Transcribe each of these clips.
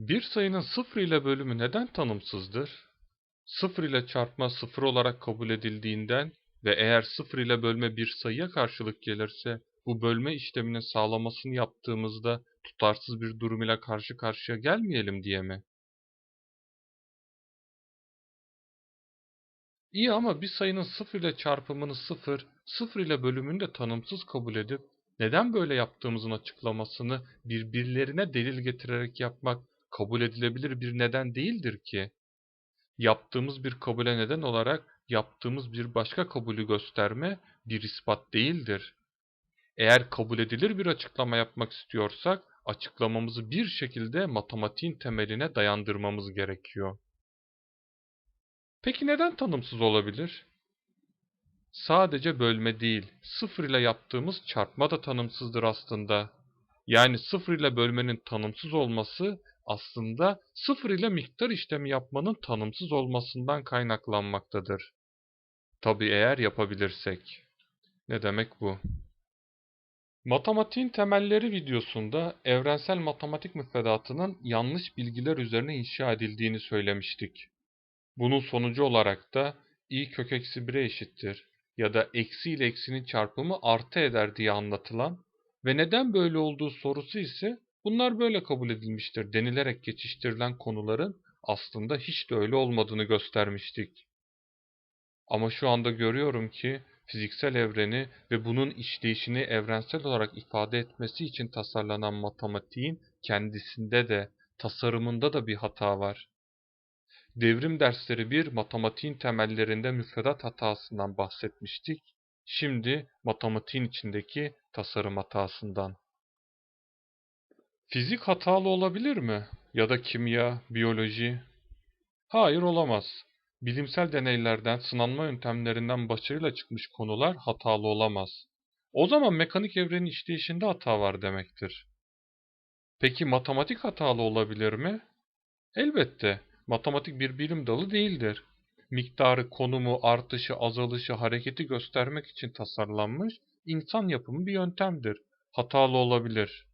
Bir sayının sıfır ile bölümü neden tanımsızdır? Sıfır ile çarpma sıfır olarak kabul edildiğinden ve eğer sıfır ile bölme bir sayıya karşılık gelirse bu bölme işleminin sağlamasını yaptığımızda tutarsız bir durum ile karşı karşıya gelmeyelim diye mi? İyi ama bir sayının sıfır ile çarpımını sıfır, sıfır ile bölümünü de tanımsız kabul edip neden böyle yaptığımızın açıklamasını birbirlerine delil getirerek yapmak kabul edilebilir bir neden değildir ki. Yaptığımız bir kabule neden olarak yaptığımız bir başka kabulü gösterme bir ispat değildir. Eğer kabul edilir bir açıklama yapmak istiyorsak açıklamamızı bir şekilde matematiğin temeline dayandırmamız gerekiyor. Peki neden tanımsız olabilir? Sadece bölme değil, sıfır ile yaptığımız çarpma da tanımsızdır aslında. Yani sıfır ile bölmenin tanımsız olması aslında sıfır ile miktar işlemi yapmanın tanımsız olmasından kaynaklanmaktadır. Tabi eğer yapabilirsek. Ne demek bu? Matematiğin temelleri videosunda evrensel matematik müfredatının yanlış bilgiler üzerine inşa edildiğini söylemiştik. Bunun sonucu olarak da i kök eksi 1'e eşittir ya da eksi ile eksinin çarpımı artı eder diye anlatılan ve neden böyle olduğu sorusu ise bunlar böyle kabul edilmiştir denilerek geçiştirilen konuların aslında hiç de öyle olmadığını göstermiştik. Ama şu anda görüyorum ki fiziksel evreni ve bunun işleyişini evrensel olarak ifade etmesi için tasarlanan matematiğin kendisinde de, tasarımında da bir hata var. Devrim dersleri 1 matematiğin temellerinde müfredat hatasından bahsetmiştik. Şimdi matematiğin içindeki tasarım hatasından. Fizik hatalı olabilir mi? Ya da kimya, biyoloji? Hayır olamaz. Bilimsel deneylerden, sınanma yöntemlerinden başarıyla çıkmış konular hatalı olamaz. O zaman mekanik evrenin işleyişinde hata var demektir. Peki matematik hatalı olabilir mi? Elbette. Matematik bir bilim dalı değildir. Miktarı, konumu, artışı, azalışı, hareketi göstermek için tasarlanmış insan yapımı bir yöntemdir. Hatalı olabilir.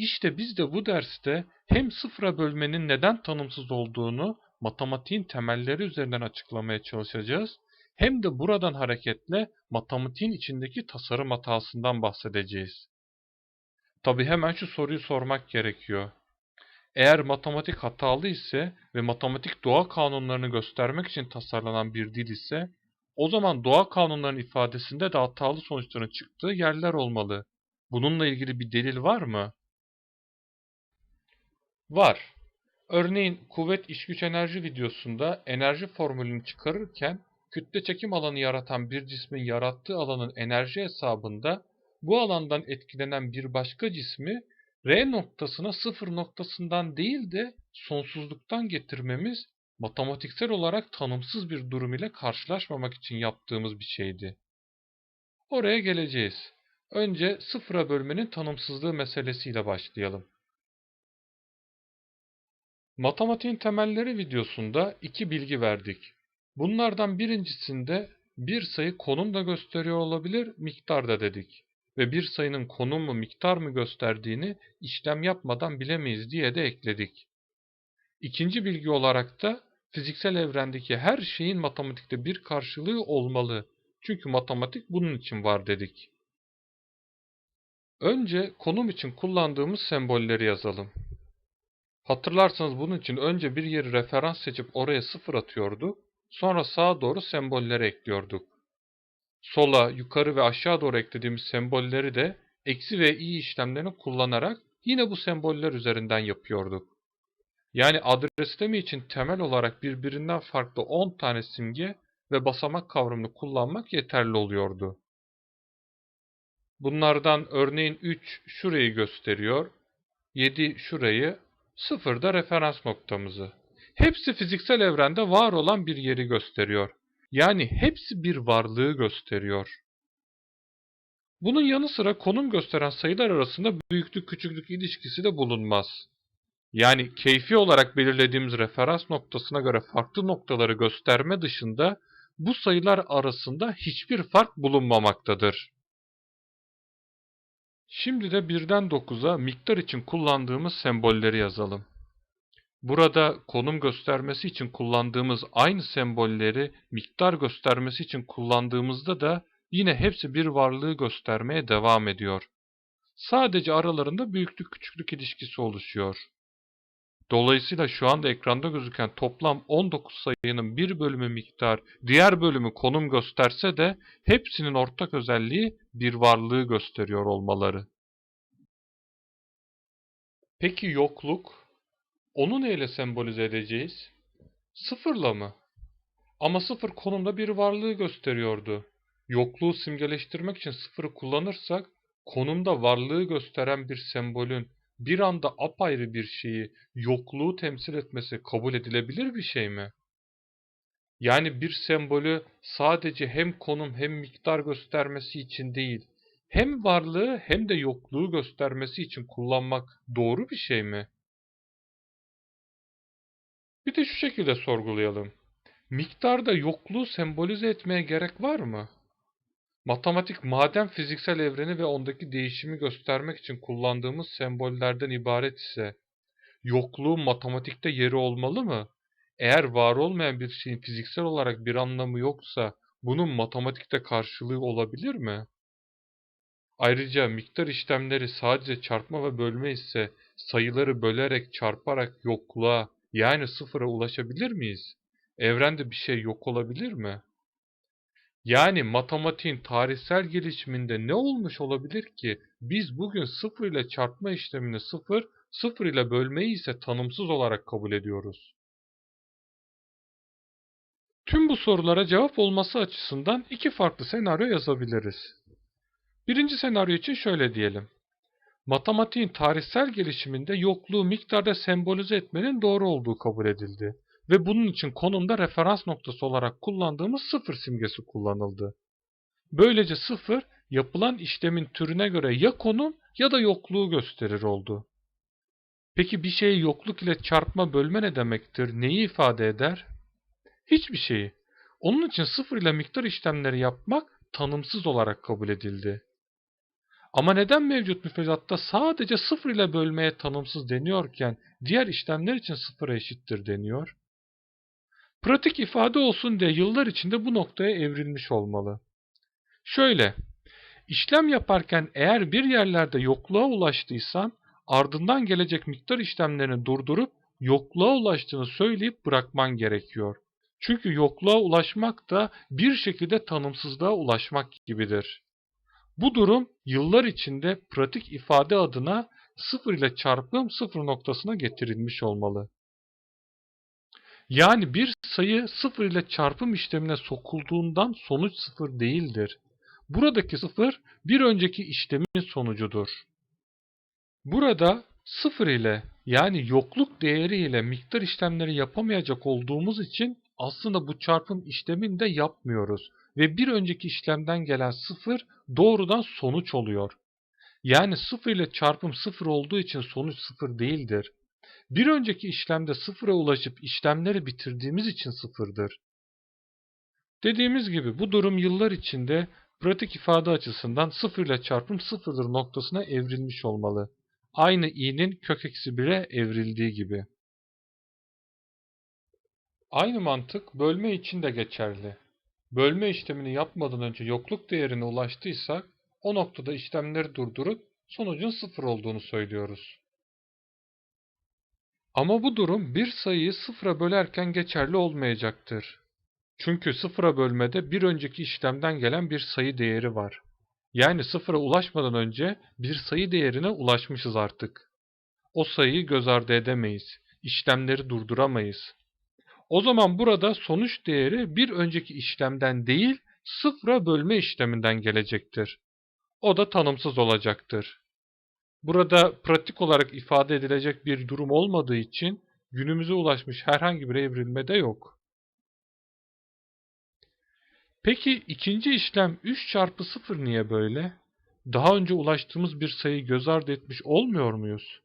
İşte biz de bu derste hem sıfıra bölmenin neden tanımsız olduğunu matematiğin temelleri üzerinden açıklamaya çalışacağız, hem de buradan hareketle matematiğin içindeki tasarım hatasından bahsedeceğiz. Tabi hemen şu soruyu sormak gerekiyor. Eğer matematik hatalı ise ve matematik doğa kanunlarını göstermek için tasarlanan bir dil ise, o zaman doğa kanunlarının ifadesinde de hatalı sonuçların çıktığı yerler olmalı. Bununla ilgili bir delil var mı? Var. Örneğin kuvvet iş güç enerji videosunda enerji formülünü çıkarırken kütle çekim alanı yaratan bir cismin yarattığı alanın enerji hesabında bu alandan etkilenen bir başka cismi R noktasına sıfır noktasından değil de sonsuzluktan getirmemiz matematiksel olarak tanımsız bir durum ile karşılaşmamak için yaptığımız bir şeydi. Oraya geleceğiz. Önce sıfıra bölmenin tanımsızlığı meselesiyle başlayalım. Matematiğin temelleri videosunda iki bilgi verdik. Bunlardan birincisinde bir sayı konum da gösteriyor olabilir, miktar da dedik. Ve bir sayının konum mu miktar mı gösterdiğini işlem yapmadan bilemeyiz diye de ekledik. İkinci bilgi olarak da fiziksel evrendeki her şeyin matematikte bir karşılığı olmalı. Çünkü matematik bunun için var dedik. Önce konum için kullandığımız sembolleri yazalım. Hatırlarsanız bunun için önce bir yeri referans seçip oraya sıfır atıyorduk. Sonra sağa doğru sembolleri ekliyorduk. Sola, yukarı ve aşağı doğru eklediğimiz sembolleri de eksi ve i işlemlerini kullanarak yine bu semboller üzerinden yapıyorduk. Yani adresleme için temel olarak birbirinden farklı 10 tane simge ve basamak kavramını kullanmak yeterli oluyordu. Bunlardan örneğin 3 şurayı gösteriyor, 7 şurayı, 0 da referans noktamızı. Hepsi fiziksel evrende var olan bir yeri gösteriyor. Yani hepsi bir varlığı gösteriyor. Bunun yanı sıra konum gösteren sayılar arasında büyüklük küçüklük ilişkisi de bulunmaz. Yani keyfi olarak belirlediğimiz referans noktasına göre farklı noktaları gösterme dışında bu sayılar arasında hiçbir fark bulunmamaktadır. Şimdi de 1'den 9'a miktar için kullandığımız sembolleri yazalım. Burada konum göstermesi için kullandığımız aynı sembolleri miktar göstermesi için kullandığımızda da yine hepsi bir varlığı göstermeye devam ediyor. Sadece aralarında büyüklük küçüklük ilişkisi oluşuyor. Dolayısıyla şu anda ekranda gözüken toplam 19 sayının bir bölümü miktar, diğer bölümü konum gösterse de hepsinin ortak özelliği bir varlığı gösteriyor olmaları. Peki yokluk? Onu neyle sembolize edeceğiz? Sıfırla mı? Ama sıfır konumda bir varlığı gösteriyordu. Yokluğu simgeleştirmek için sıfırı kullanırsak, konumda varlığı gösteren bir sembolün bir anda apayrı bir şeyi, yokluğu temsil etmesi kabul edilebilir bir şey mi? Yani bir sembolü sadece hem konum hem miktar göstermesi için değil, hem varlığı hem de yokluğu göstermesi için kullanmak doğru bir şey mi? Bir de şu şekilde sorgulayalım. Miktarda yokluğu sembolize etmeye gerek var mı? Matematik madem fiziksel evreni ve ondaki değişimi göstermek için kullandığımız sembollerden ibaret ise, yokluğun matematikte yeri olmalı mı? Eğer var olmayan bir şeyin fiziksel olarak bir anlamı yoksa, bunun matematikte karşılığı olabilir mi? Ayrıca miktar işlemleri sadece çarpma ve bölme ise sayıları bölerek çarparak yokluğa yani sıfıra ulaşabilir miyiz? Evrende bir şey yok olabilir mi? Yani matematiğin tarihsel gelişiminde ne olmuş olabilir ki biz bugün sıfır ile çarpma işlemini sıfır, sıfır ile bölmeyi ise tanımsız olarak kabul ediyoruz. Tüm bu sorulara cevap olması açısından iki farklı senaryo yazabiliriz. Birinci senaryo için şöyle diyelim. Matematiğin tarihsel gelişiminde yokluğu miktarda sembolize etmenin doğru olduğu kabul edildi ve bunun için konumda referans noktası olarak kullandığımız sıfır simgesi kullanıldı. Böylece sıfır yapılan işlemin türüne göre ya konum ya da yokluğu gösterir oldu. Peki bir şeyi yokluk ile çarpma bölme ne demektir? Neyi ifade eder? Hiçbir şeyi. Onun için sıfır ile miktar işlemleri yapmak tanımsız olarak kabul edildi. Ama neden mevcut müfredatta sadece sıfır ile bölmeye tanımsız deniyorken diğer işlemler için sıfıra eşittir deniyor? Pratik ifade olsun diye yıllar içinde bu noktaya evrilmiş olmalı. Şöyle, işlem yaparken eğer bir yerlerde yokluğa ulaştıysan ardından gelecek miktar işlemlerini durdurup yokluğa ulaştığını söyleyip bırakman gerekiyor. Çünkü yokluğa ulaşmak da bir şekilde tanımsızlığa ulaşmak gibidir. Bu durum yıllar içinde pratik ifade adına sıfır ile çarpım sıfır noktasına getirilmiş olmalı. Yani bir sayı sıfır ile çarpım işlemine sokulduğundan sonuç sıfır değildir. Buradaki sıfır bir önceki işlemin sonucudur. Burada sıfır ile yani yokluk değeri ile miktar işlemleri yapamayacak olduğumuz için aslında bu çarpım işlemini de yapmıyoruz. Ve bir önceki işlemden gelen sıfır doğrudan sonuç oluyor. Yani sıfır ile çarpım sıfır olduğu için sonuç sıfır değildir. Bir önceki işlemde sıfıra ulaşıp işlemleri bitirdiğimiz için sıfırdır. Dediğimiz gibi bu durum yıllar içinde pratik ifade açısından sıfır ile çarpım sıfırdır noktasına evrilmiş olmalı. Aynı i'nin kök eksi 1'e evrildiği gibi. Aynı mantık bölme için de geçerli. Bölme işlemini yapmadan önce yokluk değerine ulaştıysak o noktada işlemleri durdurup sonucun sıfır olduğunu söylüyoruz. Ama bu durum bir sayıyı sıfıra bölerken geçerli olmayacaktır. Çünkü sıfıra bölmede bir önceki işlemden gelen bir sayı değeri var. Yani sıfıra ulaşmadan önce bir sayı değerine ulaşmışız artık. O sayıyı göz ardı edemeyiz. İşlemleri durduramayız. O zaman burada sonuç değeri bir önceki işlemden değil sıfıra bölme işleminden gelecektir. O da tanımsız olacaktır. Burada pratik olarak ifade edilecek bir durum olmadığı için günümüze ulaşmış herhangi bir evrilme de yok. Peki ikinci işlem 3 çarpı 0 niye böyle? Daha önce ulaştığımız bir sayıyı göz ardı etmiş olmuyor muyuz?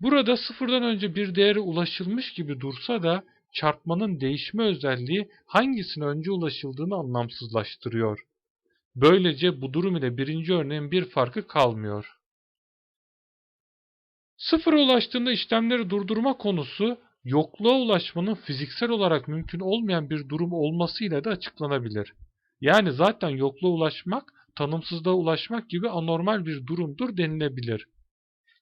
Burada sıfırdan önce bir değere ulaşılmış gibi dursa da çarpmanın değişme özelliği hangisine önce ulaşıldığını anlamsızlaştırıyor. Böylece bu durum ile birinci örneğin bir farkı kalmıyor. Sıfıra ulaştığında işlemleri durdurma konusu yokluğa ulaşmanın fiziksel olarak mümkün olmayan bir durum olmasıyla da açıklanabilir. Yani zaten yokluğa ulaşmak tanımsızlığa ulaşmak gibi anormal bir durumdur denilebilir.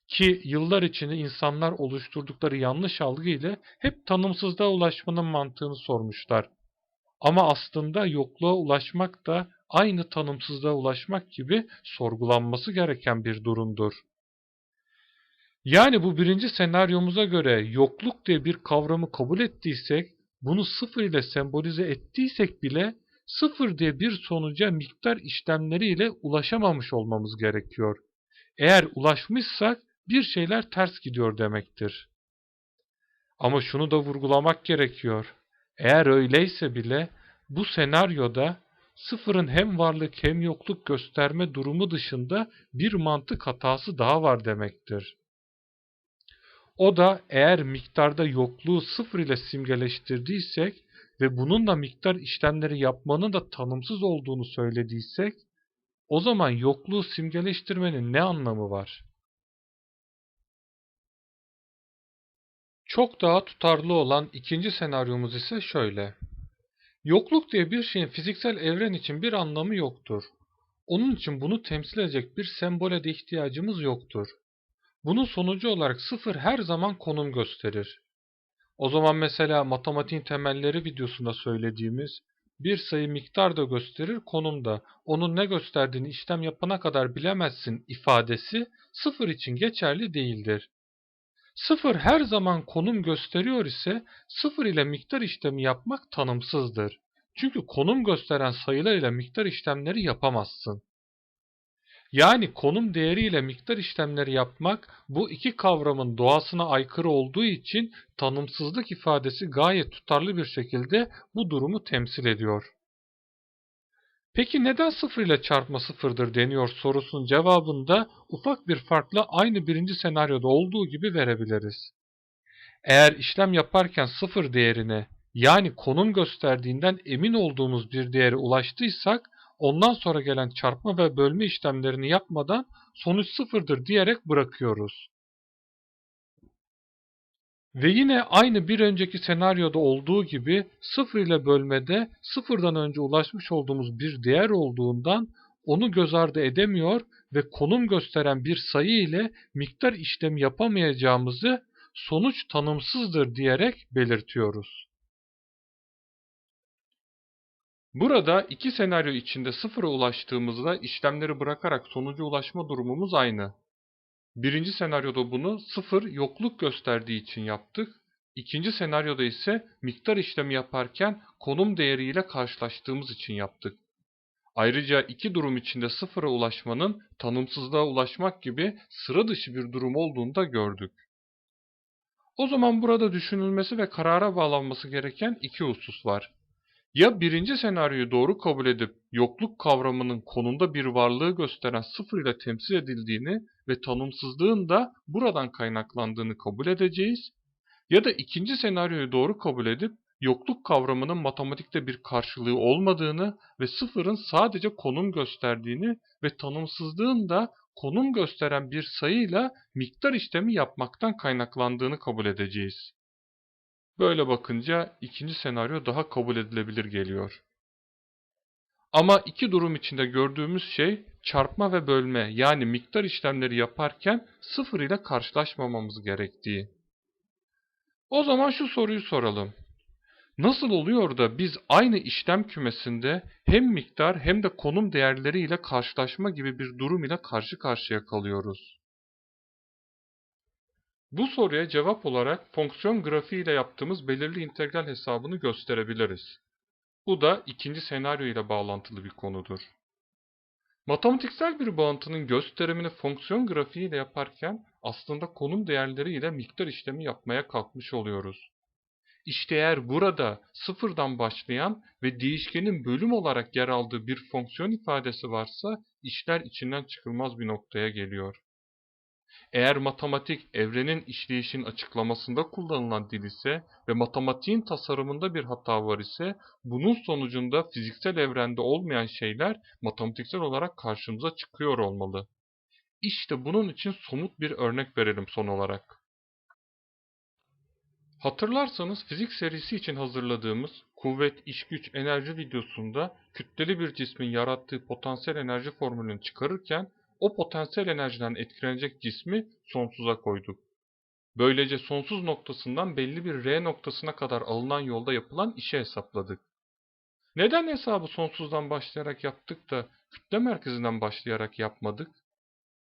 Ki yıllar içinde insanlar oluşturdukları yanlış algı ile hep tanımsızlığa ulaşmanın mantığını sormuşlar. Ama aslında yokluğa ulaşmak da aynı tanımsızlığa ulaşmak gibi sorgulanması gereken bir durumdur. Yani bu birinci senaryomuza göre yokluk diye bir kavramı kabul ettiysek, bunu sıfır ile sembolize ettiysek bile sıfır diye bir sonuca miktar işlemleriyle ulaşamamış olmamız gerekiyor. Eğer ulaşmışsak bir şeyler ters gidiyor demektir. Ama şunu da vurgulamak gerekiyor. Eğer öyleyse bile bu senaryoda sıfırın hem varlık hem yokluk gösterme durumu dışında bir mantık hatası daha var demektir. O da eğer miktarda yokluğu sıfır ile simgeleştirdiysek ve bununla miktar işlemleri yapmanın da tanımsız olduğunu söylediysek, o zaman yokluğu simgeleştirmenin ne anlamı var? Çok daha tutarlı olan ikinci senaryomuz ise şöyle. Yokluk diye bir şeyin fiziksel evren için bir anlamı yoktur. Onun için bunu temsil edecek bir sembole de ihtiyacımız yoktur. Bunun sonucu olarak sıfır her zaman konum gösterir. O zaman mesela matematiğin temelleri videosunda söylediğimiz bir sayı miktar da gösterir, konum da. Onun ne gösterdiğini işlem yapana kadar bilemezsin ifadesi sıfır için geçerli değildir. Sıfır her zaman konum gösteriyor ise sıfır ile miktar işlemi yapmak tanımsızdır. Çünkü konum gösteren sayılar ile miktar işlemleri yapamazsın. Yani konum değeriyle miktar işlemleri yapmak bu iki kavramın doğasına aykırı olduğu için tanımsızlık ifadesi gayet tutarlı bir şekilde bu durumu temsil ediyor. Peki neden sıfır ile çarpma sıfırdır deniyor sorusunun cevabını da ufak bir farkla aynı birinci senaryoda olduğu gibi verebiliriz. Eğer işlem yaparken sıfır değerine yani konum gösterdiğinden emin olduğumuz bir değere ulaştıysak ondan sonra gelen çarpma ve bölme işlemlerini yapmadan sonuç sıfırdır diyerek bırakıyoruz. Ve yine aynı bir önceki senaryoda olduğu gibi sıfır ile bölmede sıfırdan önce ulaşmış olduğumuz bir değer olduğundan onu göz ardı edemiyor ve konum gösteren bir sayı ile miktar işlemi yapamayacağımızı sonuç tanımsızdır diyerek belirtiyoruz. Burada iki senaryo içinde sıfıra ulaştığımızda işlemleri bırakarak sonuca ulaşma durumumuz aynı. Birinci senaryoda bunu sıfır yokluk gösterdiği için yaptık. İkinci senaryoda ise miktar işlemi yaparken konum değeriyle karşılaştığımız için yaptık. Ayrıca iki durum içinde sıfıra ulaşmanın tanımsızlığa ulaşmak gibi sıra dışı bir durum olduğunu da gördük. O zaman burada düşünülmesi ve karara bağlanması gereken iki husus var. Ya birinci senaryoyu doğru kabul edip yokluk kavramının konumda bir varlığı gösteren sıfır ile temsil edildiğini ve tanımsızlığın da buradan kaynaklandığını kabul edeceğiz. Ya da ikinci senaryoyu doğru kabul edip yokluk kavramının matematikte bir karşılığı olmadığını ve sıfırın sadece konum gösterdiğini ve tanımsızlığın da konum gösteren bir sayıyla miktar işlemi yapmaktan kaynaklandığını kabul edeceğiz. Böyle bakınca ikinci senaryo daha kabul edilebilir geliyor. Ama iki durum içinde gördüğümüz şey çarpma ve bölme yani miktar işlemleri yaparken sıfır ile karşılaşmamamız gerektiği. O zaman şu soruyu soralım. Nasıl oluyor da biz aynı işlem kümesinde hem miktar hem de konum değerleri ile karşılaşma gibi bir durum ile karşı karşıya kalıyoruz? Bu soruya cevap olarak fonksiyon grafiği ile yaptığımız belirli integral hesabını gösterebiliriz. Bu da ikinci senaryo ile bağlantılı bir konudur. Matematiksel bir bağıntının gösterimini fonksiyon grafiği ile yaparken aslında konum değerleri ile miktar işlemi yapmaya kalkmış oluyoruz. İşte eğer burada sıfırdan başlayan ve değişkenin bölüm olarak yer aldığı bir fonksiyon ifadesi varsa işler içinden çıkılmaz bir noktaya geliyor. Eğer matematik evrenin işleyişin açıklamasında kullanılan dil ise ve matematiğin tasarımında bir hata var ise bunun sonucunda fiziksel evrende olmayan şeyler matematiksel olarak karşımıza çıkıyor olmalı. İşte bunun için somut bir örnek verelim son olarak. Hatırlarsanız fizik serisi için hazırladığımız kuvvet, iş güç, enerji videosunda kütleli bir cismin yarattığı potansiyel enerji formülünü çıkarırken o potansiyel enerjiden etkilenecek cismi sonsuza koyduk. Böylece sonsuz noktasından belli bir R noktasına kadar alınan yolda yapılan işi hesapladık. Neden hesabı sonsuzdan başlayarak yaptık da kütle merkezinden başlayarak yapmadık?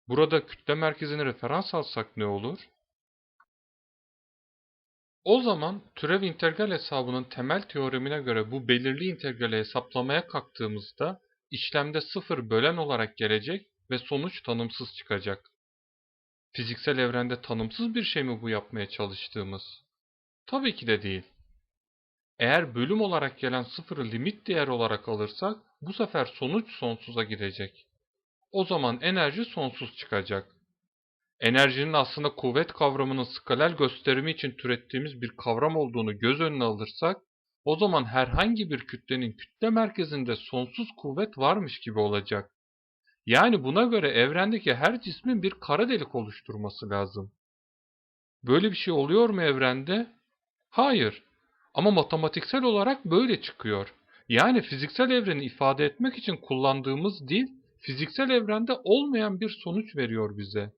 Burada kütle merkezini referans alsak ne olur? O zaman türev integral hesabının temel teoremine göre bu belirli integrali hesaplamaya kalktığımızda işlemde sıfır bölen olarak gelecek ve sonuç tanımsız çıkacak. Fiziksel evrende tanımsız bir şey mi bu yapmaya çalıştığımız? Tabii ki de değil. Eğer bölüm olarak gelen sıfırı limit değer olarak alırsak bu sefer sonuç sonsuza gidecek. O zaman enerji sonsuz çıkacak. Enerjinin aslında kuvvet kavramının skalel gösterimi için türettiğimiz bir kavram olduğunu göz önüne alırsak, o zaman herhangi bir kütlenin kütle merkezinde sonsuz kuvvet varmış gibi olacak. Yani buna göre evrendeki her cismin bir kara delik oluşturması lazım. Böyle bir şey oluyor mu evrende? Hayır. Ama matematiksel olarak böyle çıkıyor. Yani fiziksel evreni ifade etmek için kullandığımız dil, fiziksel evrende olmayan bir sonuç veriyor bize.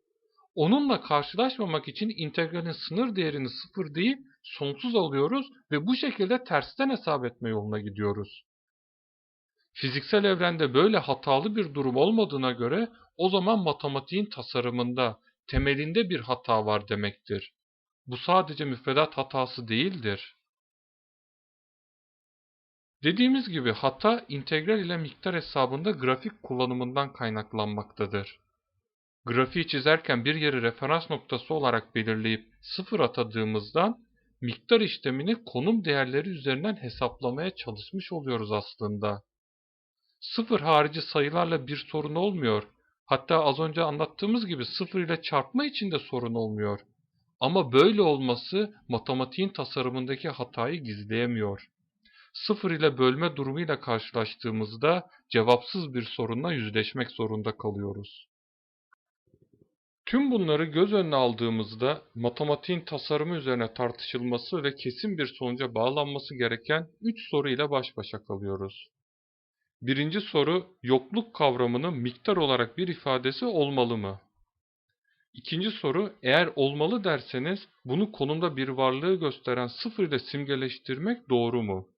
Onunla karşılaşmamak için integralin sınır değerini sıfır değil, sonsuz alıyoruz ve bu şekilde tersten hesap etme yoluna gidiyoruz. Fiziksel evrende böyle hatalı bir durum olmadığına göre o zaman matematiğin tasarımında, temelinde bir hata var demektir. Bu sadece müfredat hatası değildir. Dediğimiz gibi hata integral ile miktar hesabında grafik kullanımından kaynaklanmaktadır. Grafiği çizerken bir yeri referans noktası olarak belirleyip sıfır atadığımızdan miktar işlemini konum değerleri üzerinden hesaplamaya çalışmış oluyoruz aslında. Sıfır harici sayılarla bir sorun olmuyor. Hatta az önce anlattığımız gibi sıfır ile çarpma için de sorun olmuyor. Ama böyle olması matematiğin tasarımındaki hatayı gizleyemiyor. Sıfır ile bölme durumuyla karşılaştığımızda cevapsız bir sorunla yüzleşmek zorunda kalıyoruz. Tüm bunları göz önüne aldığımızda matematiğin tasarımı üzerine tartışılması ve kesin bir sonuca bağlanması gereken 3 soru ile baş başa kalıyoruz. Birinci soru, yokluk kavramının miktar olarak bir ifadesi olmalı mı? İkinci soru, eğer olmalı derseniz bunu konumda bir varlığı gösteren sıfır ile simgeleştirmek doğru mu?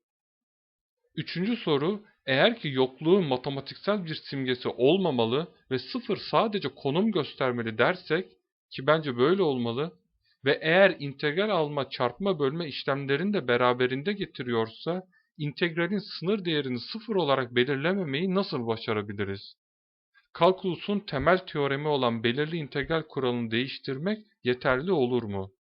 Üçüncü soru, eğer ki yokluğun matematiksel bir simgesi olmamalı ve sıfır sadece konum göstermeli dersek, ki bence böyle olmalı, ve eğer integral alma, çarpma, bölme işlemlerini de beraberinde getiriyorsa, integralin sınır değerini sıfır olarak belirlememeyi nasıl başarabiliriz? Kalkulusun temel teoremi olan belirli integral kuralını değiştirmek yeterli olur mu?